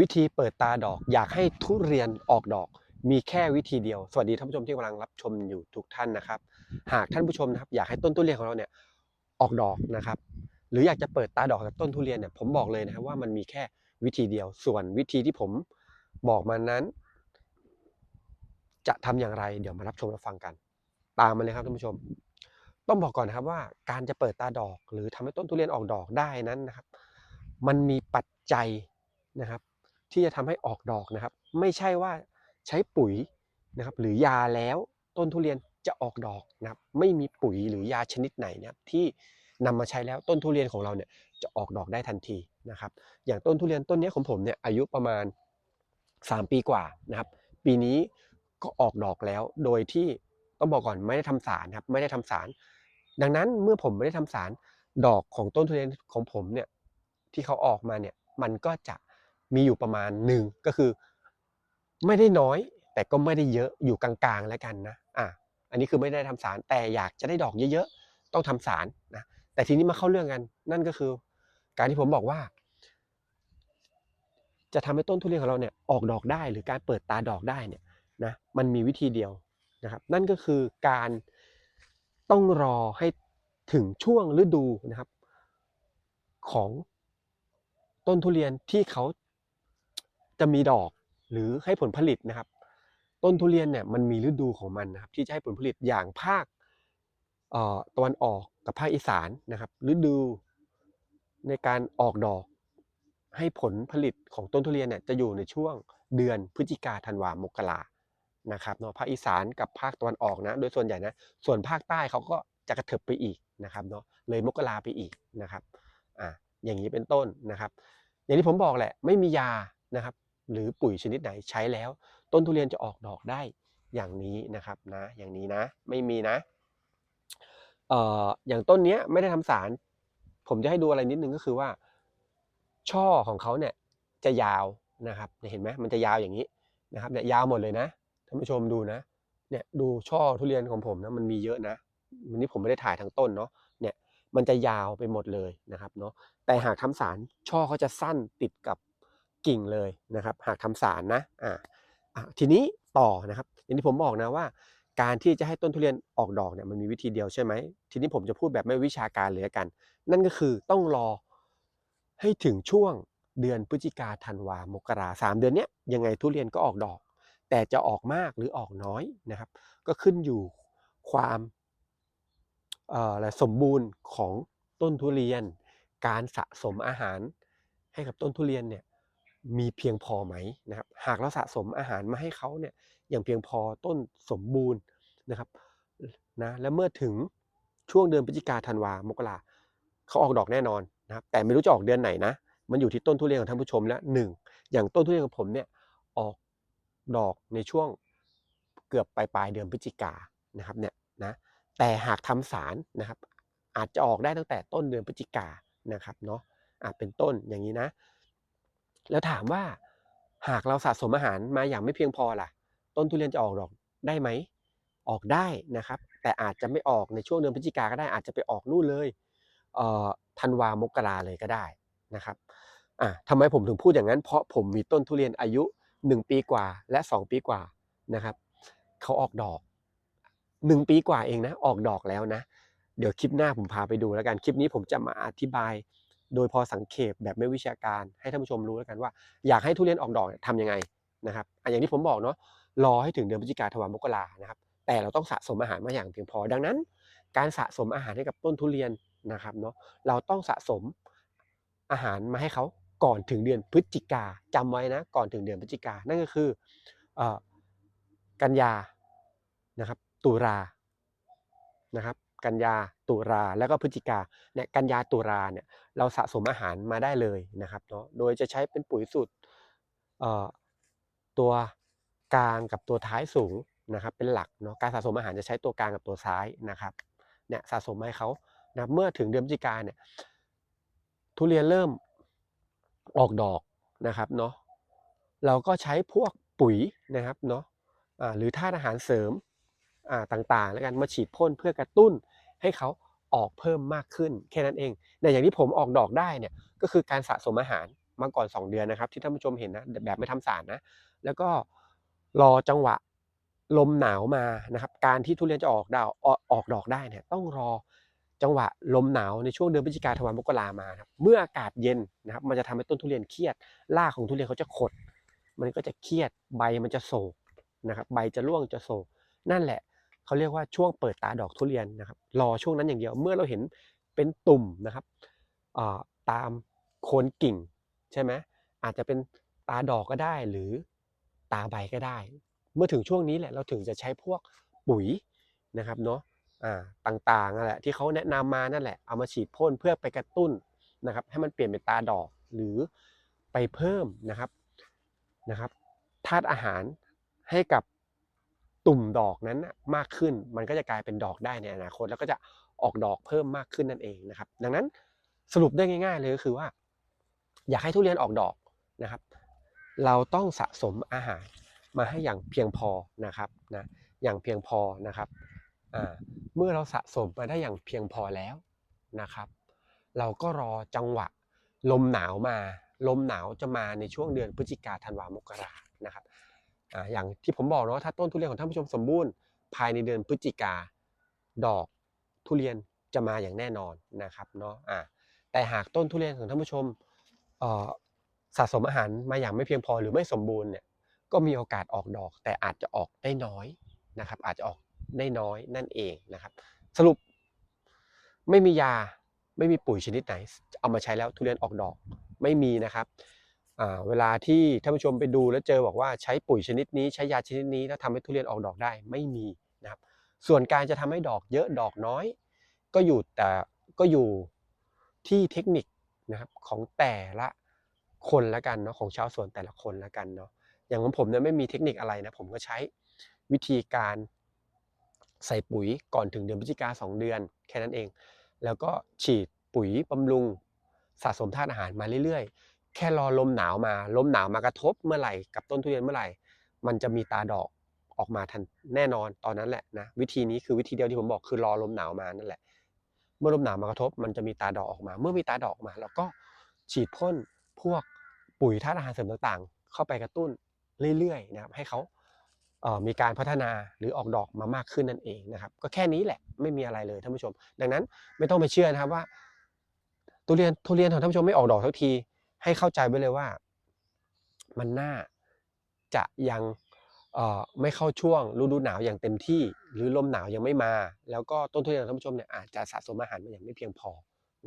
วิธีเปิดตาดอก อยากให้ทุเรียนออกดอก มีแค่วิธีเดียว สวัสดีท่านผู้ชมที่กำลังรับชมอยู่ทุกท่านนะครับ หากท่านผู้ชมนะครับอยากให้ต้นทุเรียนของเราเนี่ยออกดอกนะครับ หรืออยากจะเปิดตาดอกกับต้นทุเรียนเนี่ยผมบอกเลยนะครับว่ามันมีแค่วิธีเดียว ส่วนวิธีที่ผมบอกมานั้น จะทำอย่างไร เดี๋ยวมารับชมรับฟังกัน ตามมาเลยครับท่านผู้ชม ต้องบอกก่อนนะครับว่าการจะเปิดตาดอก หรือทำให้ต้นทุเรียนออกดอกได้นั้นนะครับ มันมีปัจจัยนะครับ ที่จะทำให้ออกดอกนะครับ ไม่ใช่ว่าใช้ปุ๋ยนะครับหรือยาแล้วต้นทุเรียนจะออกดอกนะครับไม่มีปุ๋ยหรือยาชนิดไหนนะครับที่นำมาใช้แล้วต้นทุเรียนของเราเนี่ยจะออกดอกได้ทันทีนะครับ อย่างต้นทุเรียนต้นนี้ของผมเนี่ยอายุประมาณ 3 ปีกว่านะครับ ปีนี้ก็ออกดอกแล้วโดยที่ต้องบอกก่อนไม่ได้ทำสารครับไม่ได้ทำสาร ดังนั้นเมื่อผมไม่ได้ทำสารดอกของต้นทุเรียนของผมเนี่ยที่เขาออกมาเนี่ยมันก็จะ มีอยู่ประมาณหนึ่งก็คือ ไม่ได้น้อย แต่ก็ไม่ได้เยอะอยู่กลางๆแล้วกันนะอะอันนี้คือไม่ได้ทำสารแต่อยากจะได้ดอกเยอะๆต้องทำสารนะแต่ทีนี้มาเข้าเรื่องกัน นั่นก็คือ การที่ผมบอกว่า จะทำให้ต้นทุเรียนของเราเนี่ยออกดอกได้หรือการเปิดตาดอกได้เนี่ยนะมันมีวิธีเดียวนะครับ นั่นก็คือการต้องรอให้ถึงช่วงฤดูนะครับ ของต้นทุเรียนที่เขา จะมีดอกหรือให้ผลผลิตนะครับ ต้นทุเรียนเนี่ยมันมีฤดูของมันนะครับ ที่จะให้ผลผลิตอย่างภาคตะวันออกกับภาคอีสานนะครับ ฤดูในการออกดอกให้ผลผลิตของต้นทุเรียนเนี่ยจะอยู่ในช่วงเดือนพฤศจิกาธันวามกรานะครับเนาะภาคอีสานกับภาคตะวันออกนะ โดยส่วนใหญ่นะส่วนภาคใต้เขาก็จะกระเถิบไปอีกนะครับเนาะเลยมกราไปอีกนะครับอ่าอย่างนี้เป็นต้นนะครับ อย่างที่ผมบอกแหละไม่มียานะครับ หรือปุ๋ยชนิดไหนใช้แล้ว ต้นทุเรียนจะออกดอกได้อย่างนี้นะครับนะอย่างนี้นะไม่มีนะเอ่ออย่างต้นเนี้ยไม่ได้ทำสาร ผมจะให้ดูอะไรนิดนึงก็คือว่า ช่อของเขาเนี่ยจะยาวนะครับเห็นไหมมันจะยาวอย่างนี้นะครับเนี่ยยาวหมดเลยนะท่านผู้ชมดูนะเนี่ยดูช่อทุเรียนของผมนะมันมีเยอะนะวันนี้ผมไม่ได้ถ่ายทั้งต้นเนาะเนี่ยมันจะยาวไปหมดเลยนะครับเนาะแต่หากทำสารช่อเขาจะสั้นติดกับ กิ่งเลยนะครับ หากทำสารนะอ่าทีนี้ต่อนะครับอย่างที่ผมบอกนะว่า การที่จะให้ต้นทุเรียนออกดอกเนี่ยมันมีวิธีเดียวใช่ไหมทีนี้ผมจะพูดแบบไม่วิชาการเลยละกัน นั่นก็คือต้องรอให้ถึงช่วงเดือนพฤศจิกาธันวามกราสามเดือนเนี้ยยังไงทุเรียนก็ออกดอก แต่จะออกมากหรือออกน้อยนะครับ ก็ขึ้นอยู่ความอะไรสมบูรณ์ของต้นทุเรียน การสะสมอาหารให้กับต้นทุเรียนเนี่ย มีเพียงพอไหมนะครับหากเราสะสมอาหารมาให้เขาเนี่ยอย่างเพียงพอต้นสมบูรณ์นะครับนะและเมื่อถึงช่วงเดือนพฤศจิกาธันวามกราเขาออกดอกแน่นอนนะครับแต่ไม่รู้จะออกเดือนไหนนะมันอยู่ที่ต้นทุเรียนของท่านผู้ชมแล้วหนึ่งอย่างต้นทุเรียนของผมเนี่ยออกดอกในช่วงเกือบปลายปลายเดือนพฤศจิกานะครับเนี่ยนะแต่หากทำสารนะครับอาจจะออกได้ตั้งแต่ต้นเดือนพฤศจิกานะครับเนาะอะเป็นต้นอย่างนี้นะ แล้วถามว่าหากเราสะสมอาหารมาอย่างไม่เพียงพอล่ะ ต้นทุเรียนจะออกดอกได้ไหม ออกได้นะครับ แต่อาจจะไม่ออกในช่วงเดือนพฤศจิกาก็ได้อาจจะไปออกนู่นเลยเอ่อธันวามกราเลยก็ได้นะครับอะทำไมผมถึงพูดอย่างนั้น เพราะผมมีต้นทุเรียนอายุ 1 ปีกว่าและ 2 ปีกว่านะครับเขาออกดอก 1 ปีกว่าเองนะออกดอกแล้วนะ เดี๋ยวคลิปหน้าผมพาไปดูแล้วกันคลิปนี้ผมจะมาอธิบาย โดยพอสังเขปแบบไม่วิชาการให้ท่านผู้ชมรู้แล้วกันว่า อยากให้ทุเรียนออกดอกทำยังไงนะครับอะอย่างที่ผมบอกเนาะรอให้ถึงเดือนพฤศจิกาธันวามกรานะครับ แต่เราต้องสะสมอาหารมาอย่างเพียงพอดังนั้น การสะสมอาหารให้กับต้นทุเรียนนะครับเนาะเราต้องสะสมอาหารมาให้เขาก่อนถึงเดือนพฤศจิกาจำไว้นะก่อนถึงเดือนพฤศจิกานั่นก็คืออกันยานะครับตุลานะครับ กันยาตุลาแล้วก็พฤศจิกาเนี่ยกันยาตุลาเนี่ยเราสะสมอาหารมาได้เลยนะครับเนาะโดยจะใช้เป็นปุ๋ยสูตรตัวกลางกับตัวท้ายสูงนะครับเป็นหลักเนาะการสะสมอาหารจะใช้ตัวกลางกับตัวซ้ายนะครับเนี่ยสะสมให้เขานะเมื่อถึงเดือนพฤศจิกาเนี่ยทุเรียนเริ่มออกดอกนะครับเนาะเราก็ใช้พวกปุ๋ยนะครับเนาะหรือธาตุอาหารเสริมต่างๆ แล้วกันมาฉีดพ่นเพื่อกระตุ้น ให้เขาออกเพิ่มมากขึ้นแค่นั้นเองแต่อย่างที่ผมออกดอกได้เนี่ยก็คือการสะสมอาหารมาก่อน 2 เดือนนะครับ ที่ท่านผู้ชมเห็นนะแบบไม่ทำสารนะ แล้วก็รอจังหวะลมหนาวมานะครับ การที่ทุเรียนจะออกดาวออกอกดอกได้เนี่ยต้องรอจังหวะลมหนาวในช่วงเดือนพฤศจิกาธันวามกรามาครับเมื่ออากาศเย็นนะครับ มันจะทำให้ต้นทุเรียนเครียดรากของทุเรียนเขาจะขด มันก็จะเครียดใบมันจะโศกนะครับ ใบจะร่วงจะโศกนั่นแหละ เขาเรียกว่าช่วงเปิดตาดอกทุเรียนนะครับรอช่วงนั้นอย่างเดียวเมื่อเราเห็นเป็นตุ่มนะครับตามโคนกิ่งใช่ไหมอาจจะเป็นตาดอกก็ได้หรือตาใบก็ได้ เมื่อถึงช่วงนี้แหละเราถึงจะใช้พวกปุ๋ยนะครับเนาะต่างๆนั่นแหละที่เขาแนะนำมานั่นแหละเอามาฉีดพ่นเพื่อไปกระตุ้นนะครับ ให้มันเปลี่ยนเป็นตาดอกหรือไปเพิ่มนะครับนะครับธาตุอาหารให้กับ ตุ่มดอกนั้นมากขึ้น มันก็จะกลายเป็นดอกได้ในอนาคต แล้วก็จะออกดอกเพิ่มมากขึ้นนั่นเองนะครับ ดังนั้นสรุปได้ง่ายๆเลยก็คือว่า อยากให้ทุเรียนออกดอกนะครับ เราต้องสะสมอาหารมาให้อย่างเพียงพอนะครับนะอย่างเพียงพอนะครับเมื่อเราสะสมมาได้อย่างเพียงพอแล้วนะครับ เราก็รอจังหวะลมหนาวมา ลมหนาวจะมาในช่วงเดือนพฤศจิกาธันวามกรานะครับ ออย่างที่ผมบอกเนาะถ้าต้นทุเรียนของท่านผู้ชมสมบูรณ์ภายในเดือนพฤศจิกาดอกทุเรียนจะมาอย่างแน่นอนนะครับเนาะอ่าแต่หากต้นทุเรียนของท่านผู้ชมสะสมอาหารมาอย่างไม่เพียงพอหรือไม่สมบูรณ์เนี่ยก็มีโอกาสออกดอก แต่อาจจะออกได้น้อยนะครับ อาจจะออกได้น้อยนั่นเองนะครับ สรุปไม่มียาไม่มีปุ๋ยชนิดไหน เอามาใช้แล้วทุเรียนออกดอกไม่มีนะครับ เวลาที่ท่านผู้ชมไปดูแล้วเจอบอกว่าใช้ปุ๋ยชนิดนี้ใช้ยาชนิดนี้แล้วทำให้ทุเรียนออกดอกได้ไม่มีนะครับ ส่วนการจะทำให้ดอกเยอะดอกน้อย ก็อยู่แต่ก็อยู่ที่เทคนิคนะครับของแต่ละคนละกันเนาะของชาวสวนแต่ละคนละกันเนาะอย่างของผมเนี่ยไม่มีเทคนิคอะไรนะผมก็ใช้วิธีการใส่ปุ๋ยก่อนถึงเดือนพฤศจิกาสองเดือน แค่นั้นเอง แล้วก็ฉีดปุ๋ยบำรุงสะสมธาตุอาหารมาเรื่อย แค่รอลมหนาวมา ลมหนาวมากระทบเมื่อไหร่กับต้นทุเรียนเมื่อไหร่ มันจะมีตาดอกออกมาทันแน่นอนตอนนั้นแหละนะวิธีนี้คือวิธีเดียวที่ผมบอกคือรอลมหนาวมานั่นแหละ เมื่อลมหนาวมากระทบ มันจะมีตาดอกออกมา เมื่อมีตาดอกออกมาเราก็ฉีดพ่นพวกปุ๋ยธาตุอาหารเสริมต่างๆ เข้าไปกระตุ้นเรื่อยๆนะครับให้เขาเมีการพัฒนาหรือออกดอกมามากขึ้นนั่นเองนะครับ ก็แค่นี้แหละไม่มีอะไรเลยท่านผู้ชม ดังนั้นไม่ต้องไปเชื่อนะครับว่าทุเรียนทุเรียนของท่านผู้ชมไม่ออกดอกทักที ให้เข้าใจไว้เลยว่า มันน่าจะยังไม่เข้าช่วงฤดูหนาวอย่างเต็มที่ หรือลมหนาวยังไม่มา แล้วก็ต้นทุเรียนของท่านผู้ชมเนี่ยอาจจะสะสมอาหารมาอย่างไม่เพียงพอ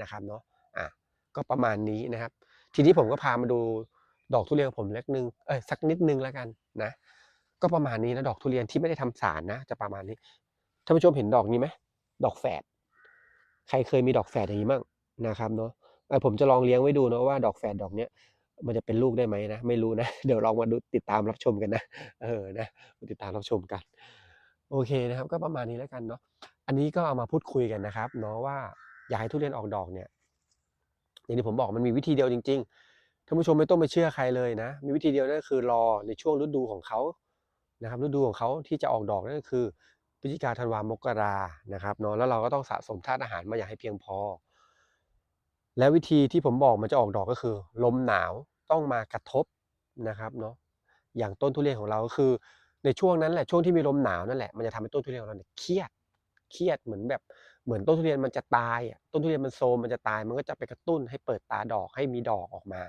นะครับเนาะอะก็ประมาณนี้นะครับ ทีนี้ผมก็พามาดูดอกทุเรียนผมเล็กนึงเอ้ยสักนิดนึงแล้วกันนะ ก็ประมาณนี้นะดอกทุเรียนที่ไม่ได้ทำสารนะ จะประมาณนี้ท่านผู้ชมเห็นดอกนี้ไหมดอกแฝดใครเคยมีดอกแฝดอย่างนี้บ้างนะครับเนาะ ผมจะลองเลี้ยงไว้ดูนะว่าดอกแฝดดอกเนี้ยมันจะเป็นลูกได้ไหมนะไม่รู้นะ เดี๋ยวลองมาดูติดตามรับชมกันนะ เออนะติดตามรับชมกัน โอเคนะครับ ก็ประมาณนี้แล้วกันเนาะอันนี้ก็เอามาพูดคุยกันนะครับ เนาะว่าอยากให้ทุเรียนออกดอกเนี่ย อย่างที่ผมบอกมันมีวิธีเดียวจริง ๆท่านผู้ชมไม่ต้องไปเชื่อใครเลยนะ มีวิธีเดียวนั่นคือรอในช่วงฤดูของเขานะครับฤดูของเขาที่จะออกดอกนั่นก็คือพฤศจิกาธันวามกรานะครับเนาะแล้วเราก็ต้องสะสมธาตุอาหารมาอย่างให้เพียงพอ และวิธีที่ผมบอกมันจะออกดอกก็คือ ลมหนาวต้องมากระทบนะครับเนาะอย่างต้นทุเรียนของเราก็คือ ในช่วงนั้นแหละช่วงที่มีลมหนาวนั่นแหละมันจะทำให้ต้นทุเรียนของเราเนี่ยเครียดเครียดเหมือนแบบเหมือนต้นทุเรียนมันจะตายต้นทุเรียนมันโซมมันจะตายมันก็จะไปกระตุ้นให้เปิดตาดอกให้มีดอกออกมา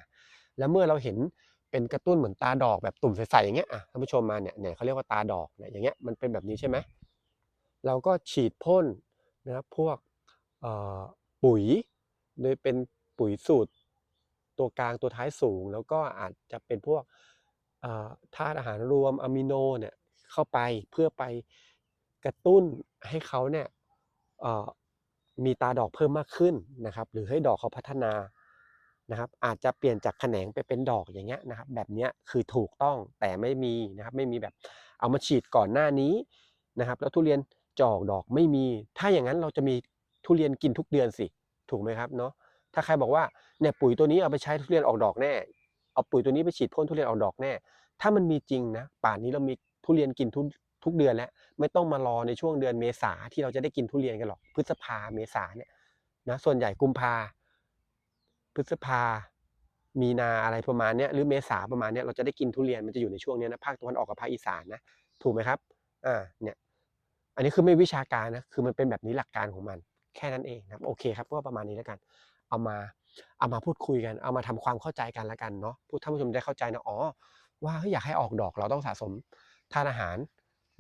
แล้วเมื่อเราเห็นเป็นกระตุ้นเหมือนตาดอกแบบตุ่มใสๆอย่างเงี้ยอะท่านผู้ชมมาเนี่ยเนี่ยเขาเรียกว่าตาดอกเนี่ยอย่างเงี้ยมันเป็นแบบนี้ใช่ไหมเราก็ฉีดพ่นนะครับพวกปุ๋ย โดยเป็นปุ๋ยสูตร ตัวกลางตัวท้ายสูง แล้วก็อาจจะเป็นพวกธาตุอาหารรวมอะมิโนเนี่ยเข้าไปเพื่อไปกระตุ้นให้เขาเนี่ยมีตาดอกเพิ่มมากขึ้นนะครับ หรือให้ดอกเขาพัฒนานะครับ อาจจะเปลี่ยนจากแขนงไปเป็นดอกอย่างเงี้ยนะครับ แบบเนี้ยคือถูกต้องแต่ไม่มีนะครับ ไม่มีแบบเอามาฉีดก่อนหน้านี้นะครับ แล้วทุเรียนจอกดอกไม่มี ถ้าอย่างนั้นเราจะมีทุเรียนกินทุกเดือนสิ ถูกไหมครับเนาะถ้าใครบอกว่าเนี่ยปุ๋ยตัวนี้เอาไปใช้ทุเรียนออกดอกแน่ เอาปุ๋ยตัวนี้ไปฉีดพ่นทุเรียนออกดอกแน่ ถ้ามันมีจริงนะป่านนี้เรามีทุเรียนกินทุกทุกเดือนแล้วไม่ต้องมารอในช่วงเดือนเมษาที่เราจะได้กินทุเรียนกันหรอกพฤษภาเมษาเนี่ยนะส่วนใหญ่กุมภาพฤษภา มีนาอะไรประมาณเนี้ยหรือเมษาประมาณเนี้ยเราจะได้กินทุเรียนมันจะอยู่ในช่วงเนี้ยนะภาคตะวันออกกับภาคอีสานนะถูกไหมครับอ่าเนี่ยอันนี้คือไม่วิชาการนะคือมันเป็นแบบนี้หลักการของมัน แค่นั้นเองนะครับโอเคครับก็ประมาณนี้แล้วกัน เอามาเอามาพูดคุยกันเอามาทำความเข้าใจกันแล้วกันเนาะผู้ท่านผู้ชมได้เข้าใจนะอ๋อว่าอยากให้ออกดอกเราต้องสะสมธาตุอาหาร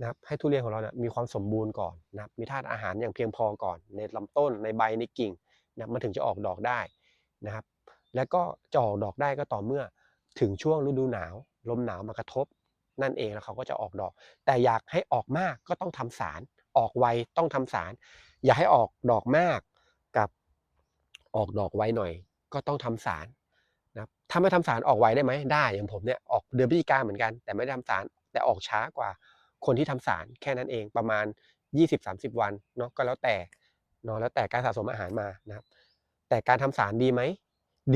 นะครับให้ทุเรียนของเราเนี่ยมีความสมบูรณ์ก่อนนะครับมีธาตุอาหารอย่างเพียงพอก่อน ในลำต้นในใบในกิ่งนะมันถึงจะออกดอกได้นะครับ แล้วก็จะออกดอกได้ก็ต่อเมื่อถึงช่วงฤดูหนาว ลมหนาวมากระทบ นั่นเองแล้วเขาก็จะออกดอก แต่อยากให้ออกมากก็ต้องทำสารออกไวต้องทำสาร อย่าให้ออกดอกมากกับออกดอกไวหน่อย ก็ต้องทำสารนะครับถ้าไม่ทำสารออกไวได้ไหมได้อย่างผมเนี่ยออกเดือนพฤศจิกาเหมือนกัน แต่ไม่ได้ทำสารแต่ออกช้ากว่าคนที่ทำสารแค่นั้นเองประมาณ 20-30 วันเนาะก็แล้วแต่เนาะแล้วแต่การสะสมอาหารมานะครับ แต่การทำสารดีไหม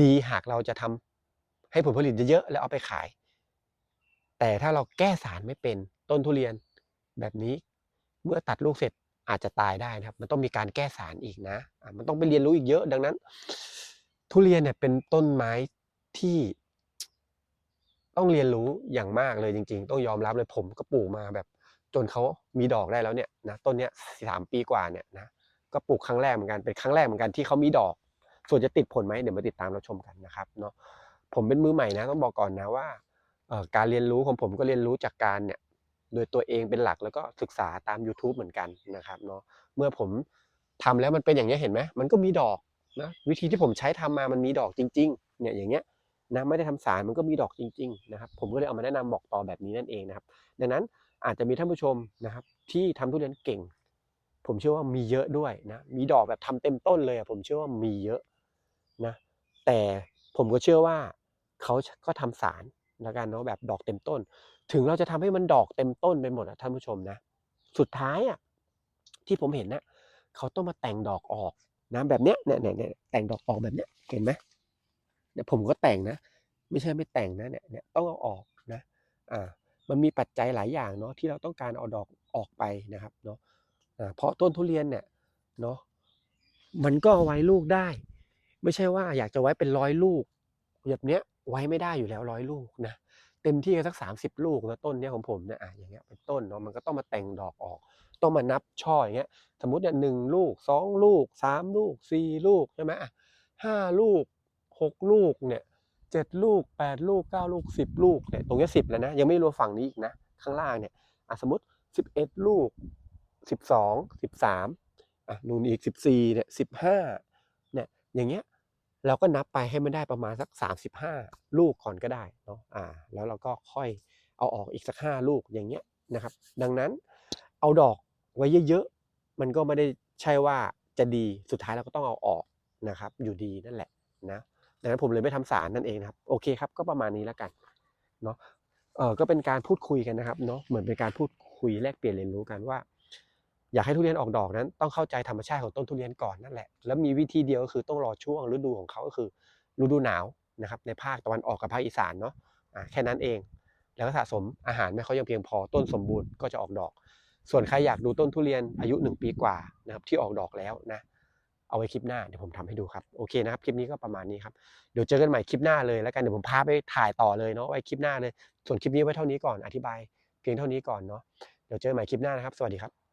ดีหากเราจะทำให้ผลผลิตเยอะๆแล้วเอาไปขาย แต่ถ้าเราแก้สารไม่เป็นต้นทุเรียนแบบนี้เมื่อตัดลูกเสร็จ อาจจะตายได้นะครับ มันต้องมีการแก้สารอีกนะะมันต้องไปเรียนรู้อีกเยอะ ดังนั้น ทุเรียนเนี่ยเป็นต้นไม้ที่ต้องเรียนรู้อย่างมากเลยจริง ๆ ต้องยอมรับเลยผมก็ปลูกมาแบบ จนเขามีดอกได้แล้วเนี่ยนะต้นเนี้ยสามปีกว่าเนี่ยนะก็ปลูกครั้งแรกเหมือนกันเป็นครั้งแรกเหมือนกันที่เขามีดอก ส่วนจะติดผลไหมเดี๋ยวมาติดตามเราชมกันนะครับเนาะผมเป็นมือใหม่นะต้องบอกก่อนนะว่าการเรียนรู้ของผมก็เรียนรู้จากการเนี่ย โดยตัวเองเป็นหลักแล้วก็ศึกษาตาม YouTube เหมือนกันนะครับเนาะเมื่อผมทำแล้วมันเป็นอย่างนี้เห็นไหมมันก็มีดอกนะวิธีที่ผมใช้ทำมามันมีดอกจริงๆเนี่ยอย่างเงี้ยนะไม่ได้ทำสารมันก็มีดอกจริงๆนะครับผมก็เลยเอามาแนะนำบอกต่อแบบนี้นั่นเองนะครับ ดังนั้นอาจจะมีท่านผู้ชมนะครับ ที่ทำทุเรียนเก่ง ผมเชื่อว่ามีเยอะด้วยนะมีดอกแบบทำเต็มต้นเลยผมเชื่อว่ามีเยอะนะแต่ผมก็เชื่อว่าเขาก็ทำสารแล้วกันเนาะแบบดอกเต็มต้น ถึงเราจะทำให้มันดอกเต็มต้นไปหมดอะท่านผู้ชมนะ สุดท้ายอะที่ผมเห็นนะเขาต้องมาแต่งดอกออกนะแบบเนี้ยเนี่ยเนี่ยแต่งดอกออกแบบเนี้ยเห็นไหมเนี่ยผมก็แต่งนะ ไม่ใช่ไม่แต่งนะเนี่ยเนี่ยต้องเอาออกนะอ่ามันมีปัจจัยหลายอย่างเนาะที่เราต้องการเอาดอกออกไปนะครับเนาะอ่าเพราะต้นทุเรียนเนี่ยเนาะมันก็เอาไว้ลูกได้ ไม่ใช่ว่าอยากจะไว้เป็นร้อยลูกแบบเนี้ยไว้ไม่ได้อยู่แล้วร้อยลูกนะ เต็มที่ก็สักสามสิบลูกนะต้นเนี้ยของผมเนี่ยอะอย่างเงี้ยเป็นต้นเนาะมันก็ต้องมาแต่งดอกออก ต้องมานับช่ออย่างเงี้ยสมมติเนี่ยหนึ่งลูกสองลูกสามลูกสี่ลูกใช่ไหมอะห้าลูกหกลูกเนี่ยเจ็ดลูกแปดลูกเก้าลูกสิบลูกเนี่ยตรงเนี้สิบแล้วนะยังไม่รวมฝั่งนี้อีกนะข้างล่างเนี่ยอะสมมติสิบเอ็ดลูกสิบสองสิบสามอะนู่นอีกสิบสี่เนี่ยสิบห้าเนี่ยอย่างเงี้ย เราก็นับไปให้มันได้ประมาณสักสามสิบห้าลูกก่อนก็ได้เนาะอ่าแล้วเราก็ค่อยเอาออกอีกสักห้าลูกอย่างเงี้ยนะครับ ดังนั้นเอาดอกไว้เยอะๆ มันก็ไม่ได้ใช่ว่าจะดีสุดท้ายเราก็ต้องเอาออกนะครับ อยู่ดีนั่นแหละนะดังนั้นผมเลยไม่ทำสารนั่นเองนะครับโอเคครับก็ประมาณนี้แล้วกันเนาะเออก็เป็นการพูดคุยกันนะครับเนาะเหมือนเป็นการพูดคุยแลกเปลี่ยนเรียนรู้กันว่า อยากให้ทุเรียนออกดอกนั้นต้องเข้าใจธรรมชาติของต้นทุเรียนก่อนนั่นแหละ แล้วมีวิธีเดียวก็คือต้องรอช่วงฤดูของเขาก็คือฤดูหนาวนะครับในภาคตะวันออกกับภาคอีสานเนาะแค่นั้นเอง แล้วก็สะสมอาหารไม่เขายังเพียงพอต้นสมบูรณ์ก็จะออกดอก ส่วนใครอยากดูต้นทุเรียนอายุ 1 ปีกว่านะครับที่ออกดอกแล้วนะเอาไว้คลิปหน้าเดี๋ยวผมทำให้ดูครับโอเคนะครับคลิปนี้ก็ประมาณนี้ครับเดี๋ยวเจอกันใหม่คลิปหน้าเลยแล้วกันเดี๋ยวผมพาไปถ่ายต่อเลยเนาะไว้คลิปหน้าเลย ส่วนคลิปนี้ไว้เท่านี้ก่อนอธิบาย เพียงเท่านี้ก่อนเนาะเดี๋ยวเจอกันใหม่คลิปหน้านะครับ สวัสดีครับ